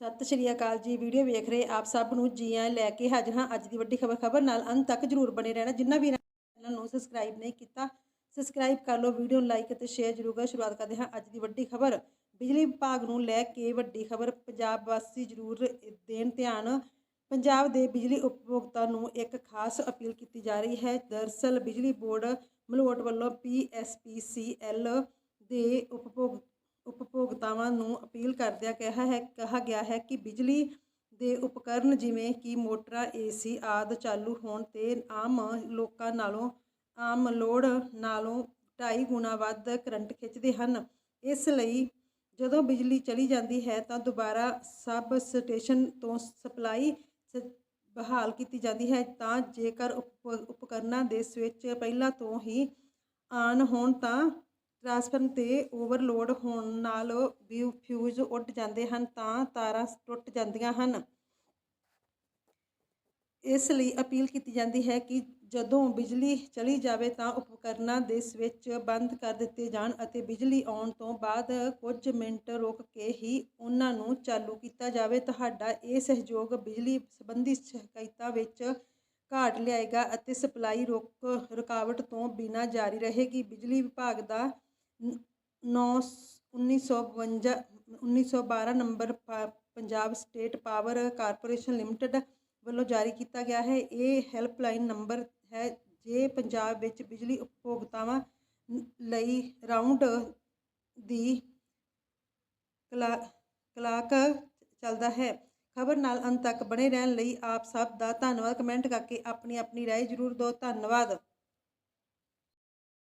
ਸਤਿ ਸ਼੍ਰੀ ਅਕਾਲ ਜੀ। ਵੀਡੀਓ ਵੇਖ ਰਹੇ ਆਪ ਸਭ ਨੂੰ ਜੀ ਆਇਆਂ ਲੈ ਕੇ ਹਾਜ਼ਰ ਹਾਂ ਅੱਜ ਦੀ ਵੱਡੀ ਖਬਰ। ਖਬਰ ਨਾਲ ਅੰਤ ਤੱਕ ਜਰੂਰ ਬਣੇ ਰਹਿਣਾ। ਜਿੰਨਾ ਵੀ ਚੈਨਲ ਨੂੰ ਸਬਸਕ੍ਰਾਈਬ ਨਹੀਂ ਕੀਤਾ ਸਬਸਕ੍ਰਾਈਬ ਕਰ ਲਓ। ਵੀਡੀਓ ਨੂੰ ਲਾਈਕ ਅਤੇ ਸ਼ੇਅਰ ਜਰੂਰ ਕਰ। ਸ਼ੁਰੂਆਤ ਕਰਦੇ ਹਾਂ ਅੱਜ ਦੀ ਵੱਡੀ ਖਬਰ। ਬਿਜਲੀ ਵਿਭਾਗ ਨੂੰ ਲੈ ਕੇ ਵੱਡੀ ਖਬਰ। ਪੰਜਾਬ ਵਾਸੀ ਜਰੂਰ ਦੇਣ ਧਿਆਨ। ਪੰਜਾਬ ਦੇ ਬਿਜਲੀ ਉਪਭੋਗਤਾ ਨੂੰ ਇੱਕ ਖਾਸ ਅਪੀਲ ਕੀਤੀ ਜਾ ਰਹੀ ਹੈ। ਦਰਸਲ ਬਿਜਲੀ ਬੋਰਡ ਮਲੋਟ ਵੱਲੋਂ ਪੀਐਸਪੀਸੀਐਲ ਦੇ ਉਪਭੋਗ ਉਪਭੋਗਤਾਵਾਂ ਨੂੰ ਅਪੀਲ ਕਰਦਿਆਂ ਕਿਹਾ ਹੈ, ਕਿਹਾ ਗਿਆ ਹੈ ਕਿ ਬਿਜਲੀ ਦੇ ਉਪਕਰਨ ਜਿਵੇਂ ਕਿ ਮੋਟਰਾਂ, ਏਸੀ ਆਦਿ ਚਾਲੂ ਹੋਣ ਤੇ ਆਮ ਲੋਕਾਂ ਨਾਲੋਂ, ਆਮ ਲੋੜ ਨਾਲੋਂ ਢਾਈ ਗੁਣਾ ਵੱਧ ਕਰੰਟ ਖਿੱਚਦੇ ਹਨ। ਇਸ ਲਈ ਜਦੋਂ ਬਿਜਲੀ ਚਲੀ ਜਾਂਦੀ ਹੈ ਤਾਂ ਦੁਬਾਰਾ ਸਬ ਸਟੇਸ਼ਨ ਤੋਂ ਸਪਲਾਈ ਸ- ਬਹਾਲ ਕੀਤੀ ਜਾਂਦੀ ਹੈ ਤਾਂ ਜੇਕਰ ਉਪ- ਉਪਕਰਨਾਂ ਦੇ ਸਵਿੱਚ ਪਹਿਲਾਂ ਤੋਂ ਹੀ ਆਨ ਹੋਣ ਤਾਂ ਟਰਾਂਸਫਰ ਤੇ ਓਵਰਲੋਡ ਹੋਣ ਨਾਲ ਵੀ ਫਿਊਜ਼ ਉੱਡ ਜਾਂਦੇ ਹਨ, ਤਾਂ ਤਾਰਾਂ ਟੁੱਟ ਜਾਂਦੀਆਂ ਹਨ। ਇਸ ਲਈ ਅਪੀਲ ਕੀਤੀ ਜਾਂਦੀ ਹੈ ਕਿ ਜਦੋਂ ਬਿਜਲੀ ਚਲੀ ਜਾਵੇ ਤਾਂ ਉਪਕਰਨਾਂ ਦੇ ਸਵਿੱਚ ਬੰਦ ਕਰ ਦਿੱਤੇ ਜਾਣ ਅਤੇ ਬਿਜਲੀ ਆਉਣ ਤੋਂ ਬਾਅਦ ਕੁਝ ਮਿੰਟ ਰੁਕ ਕੇ ਹੀ ਉਹਨਾਂ ਨੂੰ ਚਾਲੂ ਕੀਤਾ ਜਾਵੇ। ਤੁਹਾਡਾ ਇਹ ਸਹਿਯੋਗ ਬਿਜਲੀ ਸੰਬੰਧੀ ਸ਼ਿਕਾਇਤਾਂ ਵਿੱਚ ਘਾਟ ਲਿਆਏਗਾ ਅਤੇ ਸਪਲਾਈ ਰੁਕ ਰੁਕਾਵਟ ਤੋਂ ਬਿਨਾਂ ਜਾਰੀ ਰਹੇਗੀ। ਬਿਜਲੀ ਵਿਭਾਗ ਦਾ 9 1952 1912 ਨੰਬਰ ਪਾ- Punjab state power corporation limited ਵੱਲੋਂ ਜਾਰੀ ਕੀਤਾ ਗਿਆ ਹੈ। ਇਹ ਹੈਲਪਲਾਈਨ ਨੰਬਰ ਹੈ ਜੇ ਪੰਜਾਬ ਵਿੱਚ ਬਿਜਲੀ ਉਪਭੋਗਤਾਵਾਂ ਲਈ ਰਾਉਂਡ ਦੀ ਕਲਾ, ਕਲਾਕ ਚੱਲਦਾ ਹੈ। ਖਬਰ ਨਾਲ ਅੰਤ ਤੱਕ ਬਣੇ ਰਹਿਣ ਲਈ ਆਪ ਸਭ ਦਾ ਧੰਨਵਾਦ। ਕਮੈਂਟ ਕਰਕੇ ਆਪਣੀ ਆਪਣੀ ਰਾਏ ਜ਼ਰੂਰ ਦਿਓ। ਧੰਨਵਾਦ।